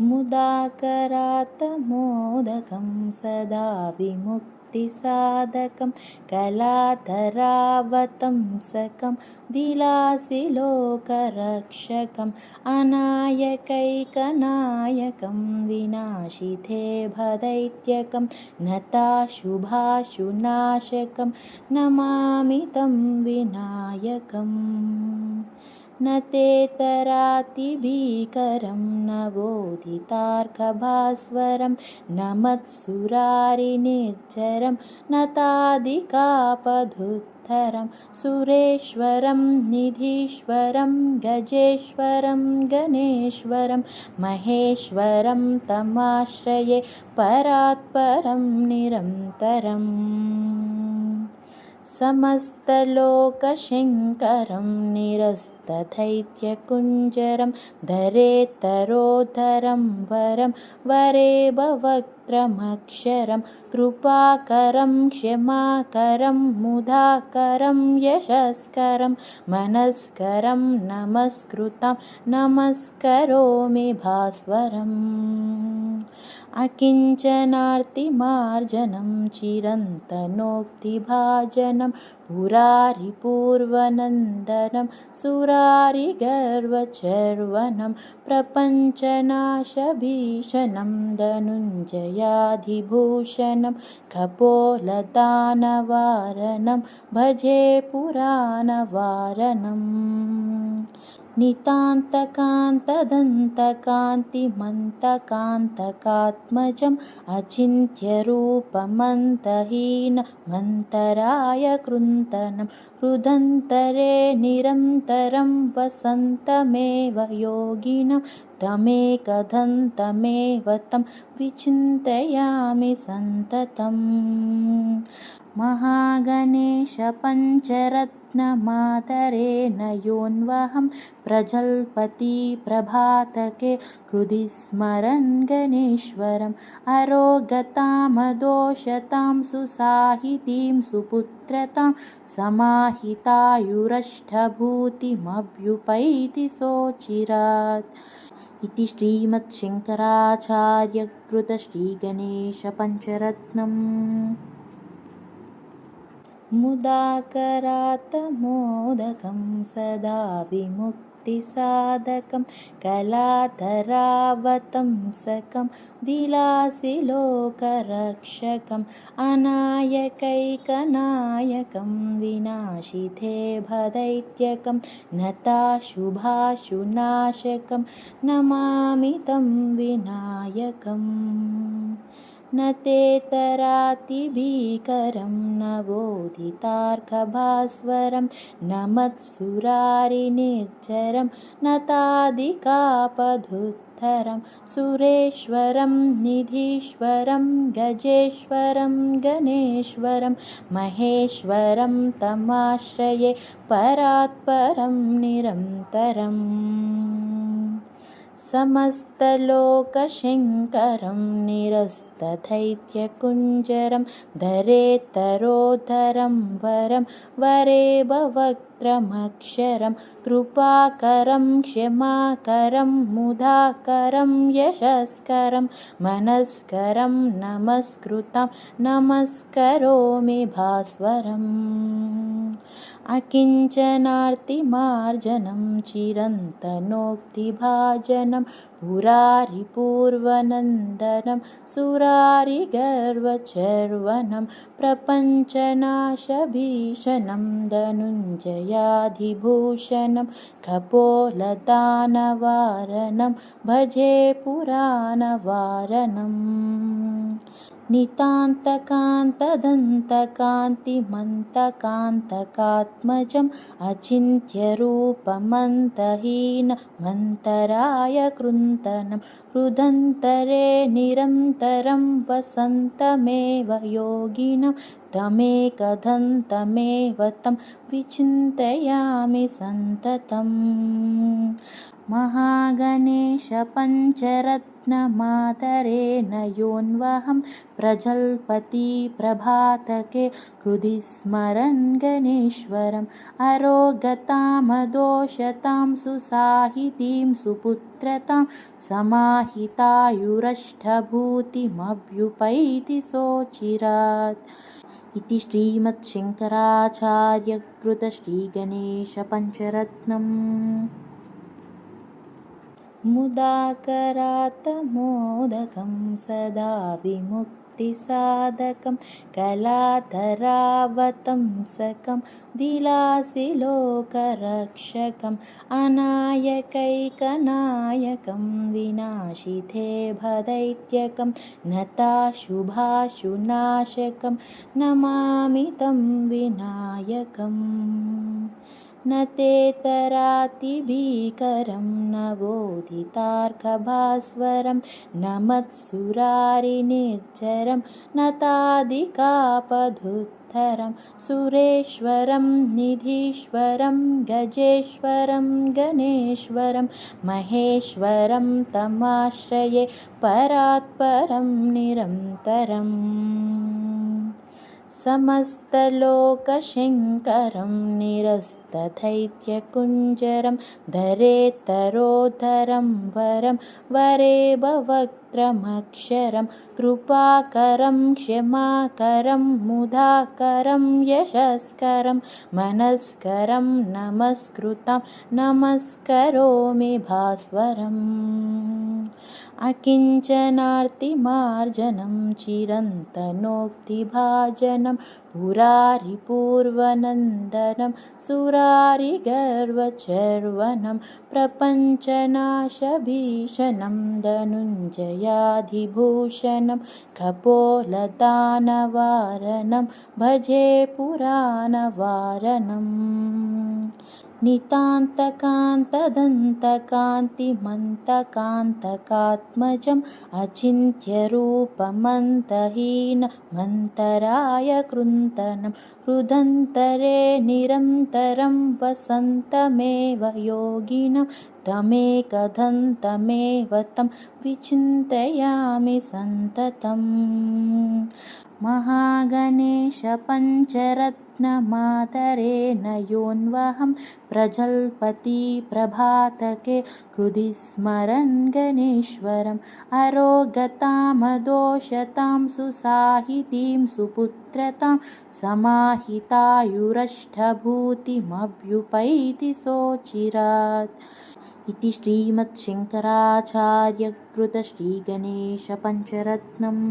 मुदाकरात्तमोदकं सदा विमुक्तिसाधकं कलातरावतंसकं विलासिलोकरक्षकम् अनायकैकनायकं विनाशिते भदैत्यकं नताशुभाशुनाशकं नमामि तं विनायकम् न तेतरातिभीकरं नवोदितार्कभास्वरं न मत्सुरारिनिर्जरं न तादिकापधुत्तरं। सुरेश्वरं निधीश्वरं गजेश्वरं गणेश्वरं महेश्वरं तमाश्रये परात्परं निरन्तरम् समस्तलोकशङ्करं निरस्तथैत्यकुञ्जरं धरेतरोधरं वरं वरे भवक्त्रमक्षरं कृपाकरं क्षमाकरं मुदाकरं यशस्करं मनस्करं नमस्कृतं नमस्करोमि भास्वरम्। अकिञ्चनार्तिमार्जनं चिरन्तनोक्तिभाजनं पुरारिपूर्वनन्दनं सुरारिगर्वचर्वनं प्रपञ्चनाशभीषणं धनुञ्जयाधिभूषणं कपोलदानवारणं भजे पुराणवारणम् नितान्तकान्तदन्तकान्तिमन्तकान्तकात्मजम् अचिन्त्यरूपमन्तहीनमन्तराय कृन्तनं हृदन्तरे निरन्तरं वसन्तमेव योगिनं तमेकदन्तमेव तं विचिन्तयामि सन्ततम् महागणेशपञ्चरत्नमातरेण योऽन्वहं प्रजल्पति प्रभातके हृदि स्मरन् गणेश्वरम् अरोगतामदोषतां सुसाहितीं सुपुत्रतां समाहितायुरष्टभूतिमभ्युपैति सोचिरात्। इति श्रीमत्शङ्कराचार्यकृतश्रीगणेशपञ्चरत्नम् मुदाकरात्तमोदकं सदा विमुक्तिसाधकं कलातरावतंसकं विलासिलोकरक्षकम् अनायकैकनायकं विनाशिते भदैत्यकं नताशुभाशुनाशकं नमामि तं विनायकम् न तेतरातिभीकरं नवोदितार्कभास्वरं न मत्सुरारिनिर्जरं न तादिकापधुत्तरं सुरेश्वरं निधीश्वरं गजेश्वरं गणेश्वरं महेश्वरं तमाश्रये परात्परं निरन्तरम् समस्तलोकशङ्करं निरस्तथैत्यकुञ्जरं धरेतरोधरं वरं वरे भवक्त्रमक्षरं कृपाकरं क्षमाकरं मुदाकरं यशस्करं मनस्करं नमस्कृतं नमस्करोमि भास्वरम्। अकिञ्चनार्तिमार्जनं चिरन्तनोक्तिभाजनं पुरारिपूर्वनन्दनं सुरारिगर्वचर्वनं प्रपञ्चनाशभीषणं धनुञ्जयाधिभूषणं कपोलदानवारणं भजे पुराणवारणम् नितान्तकान्तदन्तकान्तिमन्तकान्तकात्मजम् अचिन्त्यरूपमन्तहीनमन्तराय कृन्तनं हृदन्तरे निरन्तरं वसन्तमेव योगिनं तमेकदन्तमेव तं विचिन्तयामि सन्ततम् महागणेशपञ्चरत्नमातरेण योऽन्वहं प्रजल्पति प्रभातके हृदि स्मरन् गणेश्वरम् अरोगतामदोषतां सुसाहितीं सुपुत्रतां समाहितायुरष्टभूतिमभ्युपैति सोचिरात् इति श्रीमच्छङ्कराचार्यकृतश्रीगणेशपञ्चरत्नम् मुदाकरातमोदकं सदा विमुक्तिसाधकं कलाधरावतंसकं विलासिलोकरक्षकम् अनायकैकनायकं विनाशिते भदैत्यकं नताशुभाशुनाशकं नमामि तं विनायकम् न तेतरातिभीकरं नवोदितार्कभास्वरं न मत्सुरारिनिर्जरं न तादिकापधुत्तरं सुरेश्वरं निधीश्वरं गजेश्वरं गणेश्वरं महेश्वरं तमाश्रये परात्परं निरन्तरम्। समस्तलोकशङ्करं निरस्तथैत्यकुञ्जरं धरेतरोधरं वरं वरे भवक्त्रमक्षरं कृपाकरं क्षमाकरं मुदाकरं यशस्करं मनस्करं नमस्कृतं नमस्करोमि भास्वरम् अकिञ्चनार्तिमार्जनं चिरन्तनोक्तिभाजनं पुरारिपूर्वनन्दनं सुरारिगर्वचर्वनं प्रपञ्चनाशभीषणं धनुञ्जयाधिभूषणं कपोलदानवारणं भजे पुराणवारणम् नितान्तकान्तदन्तकान्तिमन्तकान्तकात्मजम् अचिन्त्यरूपमन्तहीनमन्तरायकृन्तनं हृदन्तरे निरन्तरं वसन्तमेव योगिनं तमेकदन्तमेव तं विचिन्तयामि सन्ततम् महागणेशपञ्चरत्नमातरेण योऽन्वहं प्रजल्पति प्रभातके हृदि स्मरन् गणेश्वरम् अरोगतामदोषतां सुसाहितीं सुपुत्रतां समाहितायुरष्टभूतिमभ्युपैति सोचिरात्। इति श्रीमच्छङ्कराचार्यकृतश्रीगणेशपञ्चरत्नम्